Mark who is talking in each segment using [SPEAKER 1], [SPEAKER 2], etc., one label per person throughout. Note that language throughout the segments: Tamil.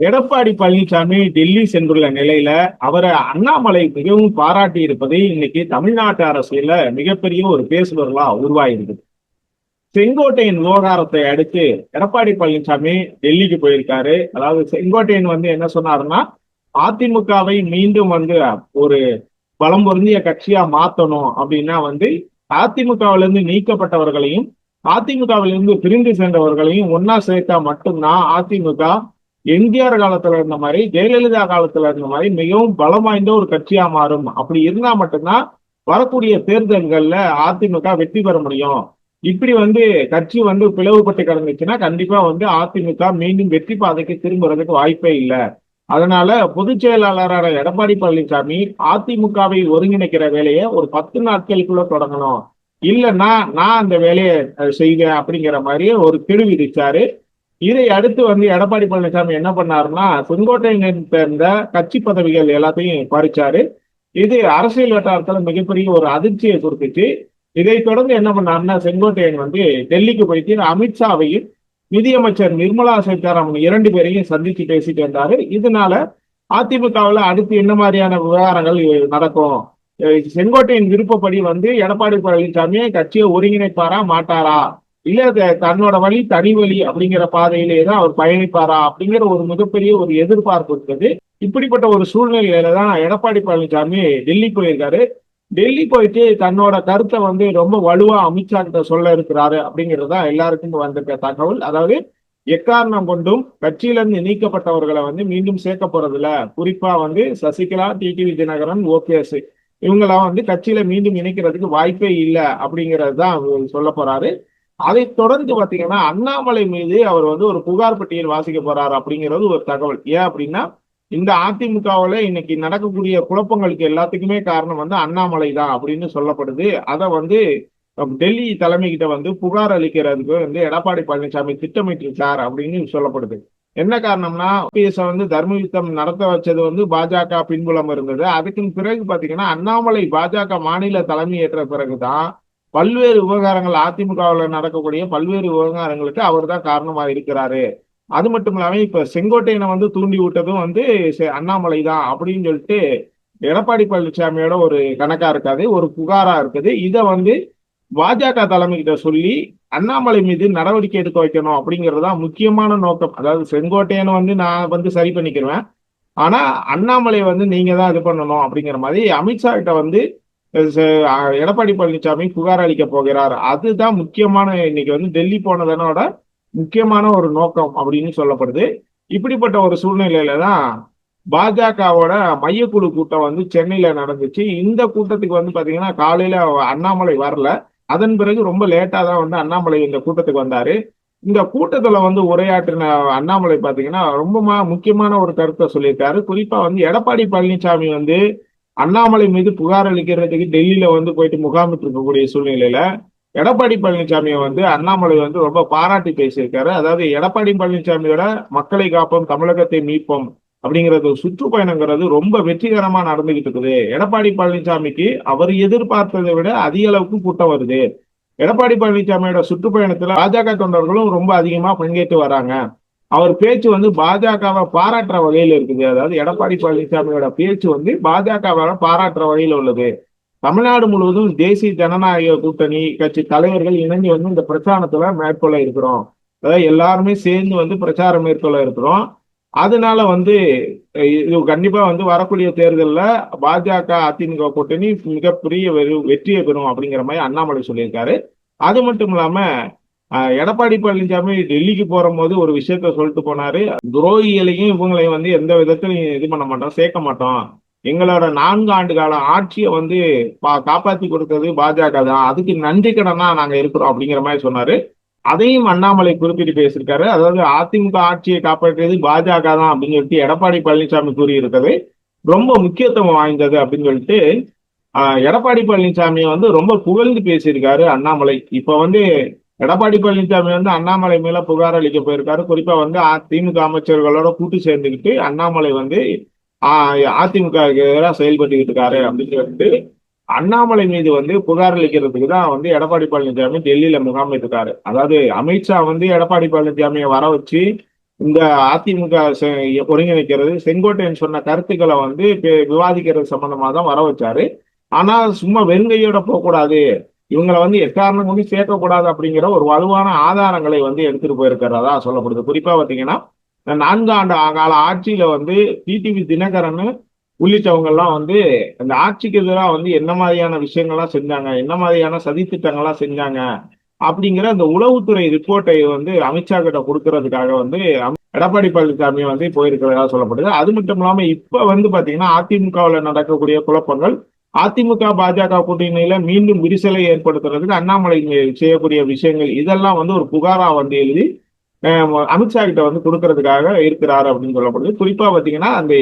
[SPEAKER 1] எடப்பாடி பழனிசாமி டெல்லி சென்றுள்ள நிலையில அவரை அண்ணாமலை மிகவும் பாராட்டி இருப்பது இன்னைக்கு தமிழ்நாட்டு அரசியல மிகப்பெரிய ஒரு பேசுபொருளா உருவாயிருக்குது செங்கோட்டையின் விவகாரத்தை அடுத்து எடப்பாடி பழனிசாமி டெல்லிக்கு போயிருக்காரு. அதாவது செங்கோட்டையன் வந்து என்ன சொன்னாருன்னா அதிமுகவை மீண்டும் வந்து ஒரு பலம் பொருந்திய கட்சியா மாத்தணும் அப்படின்னா வந்து அதிமுகவிலிருந்து நீக்கப்பட்டவர்களையும் அதிமுகவிலிருந்து பிரிந்து சென்றவர்களையும் ஒன்னா சேர்த்தா மட்டும்தான் அதிமுக எம்ஜிஆர் காலத்துல இருந்த மாதிரி ஜெயலலிதா காலத்துல இருந்த மாதிரி மிகவும் பலம் வாய்ந்த ஒரு கட்சியா மாறும். அப்படி இருந்தா மட்டும்தான் வரக்கூடிய தேர்தல்கள்ல அதிமுக வெற்றி பெற முடியும். இப்படி வந்து கட்சி வந்து பிளவுபட்டு கிடந்துச்சுன்னா கண்டிப்பா வந்து அதிமுக மீண்டும் வெற்றி பாதைக்கு திரும்புறதுக்கு வாய்ப்பே இல்லை. அதனால பொதுச் செயலாளரான எடப்பாடி பழனிசாமி அதிமுகவை ஒருங்கிணைக்கிற வேலையை ஒரு பத்து நாட்களுக்குள்ள தொடங்கணும். இல்லைன்னா நான் அந்த வேலையை செய்வேன் அப்படிங்கிற மாதிரி ஒரு கெடு இதை அடுத்து வந்து எடப்பாடி பழனிசாமி என்ன பண்ணாருன்னா செங்கோட்டையன் சேர்ந்த கட்சி பதவிகள் எல்லாத்தையும் பறிச்சாரு. இது அரசியல் வட்டாரத்தில் மிகப்பெரிய ஒரு அதிர்ச்சியை கொடுத்துச்சு. இதை தொடர்ந்து என்ன பண்ணாருன்னா செங்கோட்டையன் வந்து டெல்லிக்கு போயிட்டு அமித்ஷாவையும் நிதியமைச்சர் நிர்மலா சீதாராமன் இரண்டு பேரையும் சந்திச்சு பேசிட்டு வந்தாரு. இதனால அதிமுகவில் அடுத்து என்ன மாதிரியான விவகாரங்கள் நடக்கும்? செங்கோட்டையின் விருப்பப்படி வந்து எடப்பாடி பழனிசாமி கட்சியை ஒருங்கிணைப்பாரா மாட்டாரா? இல்ல தன்னோட வழி தனி வழி அப்படிங்கிற பாதையிலே தான் அவர் பயணிப்பாரா அப்படிங்கிற ஒரு மிகப்பெரிய ஒரு எதிர்பார்ப்பு இருக்குது இப்படிப்பட்ட ஒரு சூழ்நிலையில தான் எடப்பாடி பழனிசாமி டெல்லி போயிருக்காரு. டெல்லி போயிட்டு தன்னோட கருத்தை வந்து ரொம்ப வலுவா அமித்ஷா கிட்ட சொல்ல இருக்கிறாரு அப்படிங்கிறது தான் எல்லாருக்கும் வந்திருக்க தகவல். அதாவது எக்காரணம் கொண்டும் கட்சியிலிருந்து நீக்கப்பட்டவர்களை வந்து மீண்டும் சேர்க்க போறதுல குறிப்பா வந்து சசிகலா டிடிவி தினகரன் ஓபிஎஸ் இவங்களாம் வந்து கட்சியில மீண்டும் இணைக்கிறதுக்கு வாய்ப்பே இல்லை அப்படிங்கிறது தான் சொல்ல போறாரு. அதை தொடர்ந்து பாத்தீங்கன்னா அண்ணாமலை மீது அவர் வந்து ஒரு புகார் பட்டியல் வாசிக்க போறாரு அப்படிங்கிறது ஒரு தகவல். ஏன் அப்படின்னா இந்த அதிமுகவில் இன்னைக்கு நடக்கக்கூடிய குழப்பங்களுக்கு எல்லாத்துக்குமே காரணம் வந்து அண்ணாமலை தான் அப்படின்னு சொல்லப்படுது. அதை வந்து டெல்லி தலைமை கிட்ட வந்து புகார் அளிக்கிறதுக்கு வந்து எடப்பாடி பழனிசாமி திட்டமிட்டிருக்கார் அப்படின்னு சொல்லப்படுது. என்ன காரணம்னா ஓபிஎஸ் வந்து தர்ம யுத்தம் நடத்த வச்சது வந்து பாஜக பின்புலம் இருந்தது. அதுக்கு பிறகு பாத்தீங்கன்னா அண்ணாமலை பாஜக மாநில தலைமை ஏற்ற பிறகுதான் பல்வேறு விவகாரங்கள் அதிமுகவில் நடக்கக்கூடிய பல்வேறு விவகாரங்களுக்கு அவர் தான் காரணமா இருக்கிறாரு. அது மட்டும் இல்லாமல் இப்ப செங்கோட்டையனை வந்து தூண்டி விட்டதும் வந்து அண்ணாமலை தான் அப்படின்னு சொல்லிட்டு எடப்பாடி பழனிசாமியோட ஒரு கணக்கா இருக்காது ஒரு புகாரா இருக்குது. இதை வந்து பாஜக தலைமை கிட்ட சொல்லி அண்ணாமலை மீது நடவடிக்கை எடுக்க வைக்கணும் அப்படிங்கிறது தான் முக்கியமான நோக்கம். அதாவது செங்கோட்டையனை வந்து நான் வந்து சரி பண்ணிக்கிறேன் ஆனா அண்ணாமலை வந்து நீங்க தான் இது பண்ணணும் அப்படிங்கிற மாதிரி அமித்ஷா கிட்ட வந்து எடப்பாடி பழனிசாமி புகார் அளிக்க போகிறார். அதுதான் முக்கியமான இன்னைக்கு வந்து டெல்லி போனதனோட முக்கியமான ஒரு நோக்கம் அப்படின்னு சொல்லப்படுது. இப்படிப்பட்ட ஒரு சூழ்நிலையில தான் பாஜகவோட மையக்குழு கூட்டம் வந்து சென்னையில நடந்துச்சு. இந்த கூட்டத்துக்கு வந்து பாத்தீங்கன்னா காலையில அண்ணாமலை வரல. அதன் பிறகு ரொம்ப லேட்டா தான் வந்து அண்ணாமலை இந்த கூட்டத்துக்கு வந்தாரு. இந்த கூட்டத்துல வந்து உரையாற்றின அண்ணாமலை பாத்தீங்கன்னா ரொம்ப முக்கியமான ஒரு கருத்தை சொல்லியிருக்காரு. குறிப்பா வந்து எடப்பாடி பழனிசாமி வந்து அண்ணாமலை மீது புகார் அளிக்கிறதுக்கு டெல்லியில வந்து போயிட்டு முகாமிட்டு இருக்கக்கூடிய சூழ்நிலையில எடப்பாடி பழனிசாமியை வந்து அண்ணாமலை வந்து ரொம்ப பாராட்டி பேசியிருக்காரு. அதாவது எடப்பாடி பழனிசாமியோட மக்களை காப்போம் தமிழகத்தை மீட்போம் அப்படிங்கிறது சுற்றுப்பயணங்கிறது ரொம்ப வெற்றிகரமா நடந்துகிட்டு இருக்குது. எடப்பாடி பழனிசாமிக்கு அவர் எதிர்பார்த்ததை விட அதிக அளவுக்கு கூட்டம் வருது. எடப்பாடி பழனிசாமியோட சுற்றுப்பயணத்துல பாஜக தொண்டர்களும் ரொம்ப அதிகமா பங்கேற்று வராங்க. அவர் பேச்சு வந்து பாஜகவை பாராட்டுற வகையில் இருக்குது. அதாவது எடப்பாடி பழனிசாமியோட பேச்சு வந்து பாஜகவை பாராட்டுற வகையில் உள்ளது. தமிழ்நாடு முழுவதும் தேசிய ஜனநாயக கூட்டணி கட்சி தலைவர்கள் இணைஞ்சு வந்து இந்த பிரச்சாரத்துல மேற்கொள்ள இருக்கிறோம். அதாவது எல்லாருமே சேர்ந்து வந்து பிரச்சாரம் மேற்கொள்ள இருக்கிறோம். அதனால வந்து இது கண்டிப்பா வந்து வரக்கூடிய தேர்தலில் பாஜக அதிமுக கூட்டணி மிகப்பெரிய வெற்றியை பெறும் அப்படிங்கிற மாதிரி அண்ணாமலை சொல்லியிருக்காரு. அது மட்டும் இல்லாம எடப்பாடி பழனிசாமி டெல்லிக்கு போற போது ஒரு விஷயத்த சொல்லிட்டு போனாரு. துரோகிகளையும் இவங்களையும் வந்து எந்த விதத்திலையும் இது பண்ண மாட்டோம் சேர்க்க மாட்டோம். எங்களோட நான்கு ஆண்டு கால ஆட்சியை வந்து காப்பாத்தி கொடுத்தது பாஜக தான். அதுக்கு நன்றி கடனா நாங்க இருக்கிறோம் அப்படிங்கிற மாதிரி சொன்னாரு. அதையும் அண்ணாமலை குறிப்பிட்டு பேசியிருக்காரு. அதாவது அதிமுக ஆட்சியை காப்பாற்றியது பாஜக தான் அப்படின்னு சொல்லிட்டு எடப்பாடி பழனிசாமி கூறியிருக்கிறது. ரொம்ப முக்கியத்துவம் வாய்ந்தது அப்படின்னு சொல்லிட்டு எடப்பாடி பழனிசாமியை வந்து ரொம்ப புகழ்ந்து பேசியிருக்காரு அண்ணாமலை. இப்ப வந்து எடப்பாடி பழனிசாமி வந்து அண்ணாமலை மேல புகார் அளிக்க போயிருக்காரு. குறிப்பா வந்து திமுக அமைச்சர்களோட கூட்டு சேர்ந்துக்கிட்டு அண்ணாமலை வந்து அதிமுக எதிராக செயல்பட்டுக்கிட்டு இருக்காரு அப்படின்னு சொல்லிட்டு அண்ணாமலை மீது வந்து புகார் அளிக்கிறதுக்கு தான் வந்து எடப்பாடி பழனிசாமி டெல்லியில முகாமிட்டிருக்காரு அதாவது அமித்ஷா வந்து எடப்பாடி பழனிசாமியை வர வச்சு இந்த அதிமுக செ- ஒருங்கிணைக்கிறது செங்கோட்டையன் சொன்ன கருத்துக்களை வந்து விவாதிக்கிறது சம்பந்தமா தான் வர வச்சாரு. ஆனா சும்மா வெறுங்கையோட போகக்கூடாது. இவங்களை வந்து எக்காரணம் கொண்டு சேர்க்கக்கூடாது அப்படிங்கிற ஒரு வலுவான ஆதாரங்களை வந்து எடுத்துட்டு போயிருக்கிறதா சொல்லப்படுது குறிப்பா பாத்தீங்கன்னா நான்கு ஆண்டு கால ஆட்சியில வந்து டிடிவி தினகரன் உள்ளிட்டவங்க எல்லாம் வந்து அந்த ஆட்சிக்கு எதிராக வந்து என்ன மாதிரியான விஷயங்கள்லாம் செஞ்சாங்க என்ன மாதிரியான சதித்திட்டங்கள்லாம் செஞ்சாங்க அப்படிங்கிற அந்த உளவுத்துறை ரிப்போர்ட்டை வந்து அமித்ஷா கிட்ட கொடுக்கறதுக்காக வந்து எடப்பாடி பழனிசாமி வந்து போயிருக்கிறதா சொல்லப்படுது. அது மட்டும் இல்லாம இப்ப வந்து பாத்தீங்கன்னா அதிமுகவில் நடக்கக்கூடிய குழப்பங்கள் அதிமுக பாஜக கூட்டணியில மீண்டும் விரிசலை ஏற்படுத்துறதுக்கு அண்ணாமலை செய்யக்கூடிய விஷயங்கள் இதெல்லாம் வந்து ஒரு புகாரா வந்து எழுதி அமித்ஷா கிட்ட வந்து கொடுக்கறதுக்காக இருக்கிறாரு அப்படின்னு சொல்லப்படுது. குறிப்பா பாத்தீங்கன்னா அந்த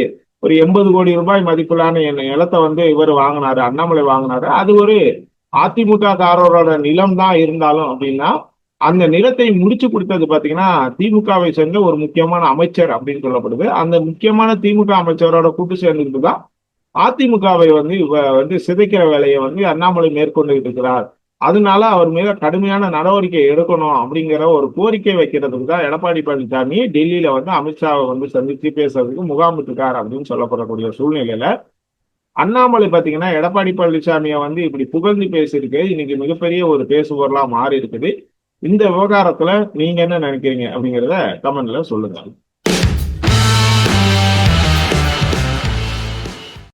[SPEAKER 1] ஒரு எண்பது கோடி ரூபாய் மதிப்பிலான என் நிலத்தை வந்து இவர் வாங்கினாரு அண்ணாமலை வாங்கினாரு. அது ஒரு அதிமுக காரரோட நிலம் தான் இருந்தாலும் அப்படின்னா அந்த நிலத்தை முடிச்சு கொடுத்தது பாத்தீங்கன்னா திமுகவை சேர்ந்த ஒரு முக்கியமான அமைச்சர் அப்படின்னு சொல்லப்படுது. அந்த முக்கியமான திமுக அமைச்சரோட கூட்டு சேர்ந்துட்டு தான் அதிமுகவை வந்து இவ வந்து சிதைக்கிற வேலையை வந்து அண்ணாமலை மேற்கொண்டுகிட்டு இருக்கிறார். அதனால அவர் மீது கடுமையான நடவடிக்கை எடுக்கணும் அப்படிங்கிற ஒரு கோரிக்கை வைக்கிறதுக்கு தான் எடப்பாடி பழனிசாமி டெல்லியில வந்து அமித்ஷாவை வந்து சந்தித்து பேசுறதுக்கு முகாமிட்டுருக்கார் அப்படின்னு சொல்லப்படக்கூடிய சூழ்நிலையில அண்ணாமலை பாத்தீங்கன்னா எடப்பாடி பழனிசாமியை வந்து இப்படி புகழ்ந்து பேசியிருக்கு. இன்னைக்கு மிகப்பெரிய ஒரு பேசுபொருளா மாறி இருக்குது இந்த விவகாரத்துல நீங்க என்ன நினைக்கிறீங்க அப்படிங்கிறத கமெண்ட்ல சொல்லுங்க.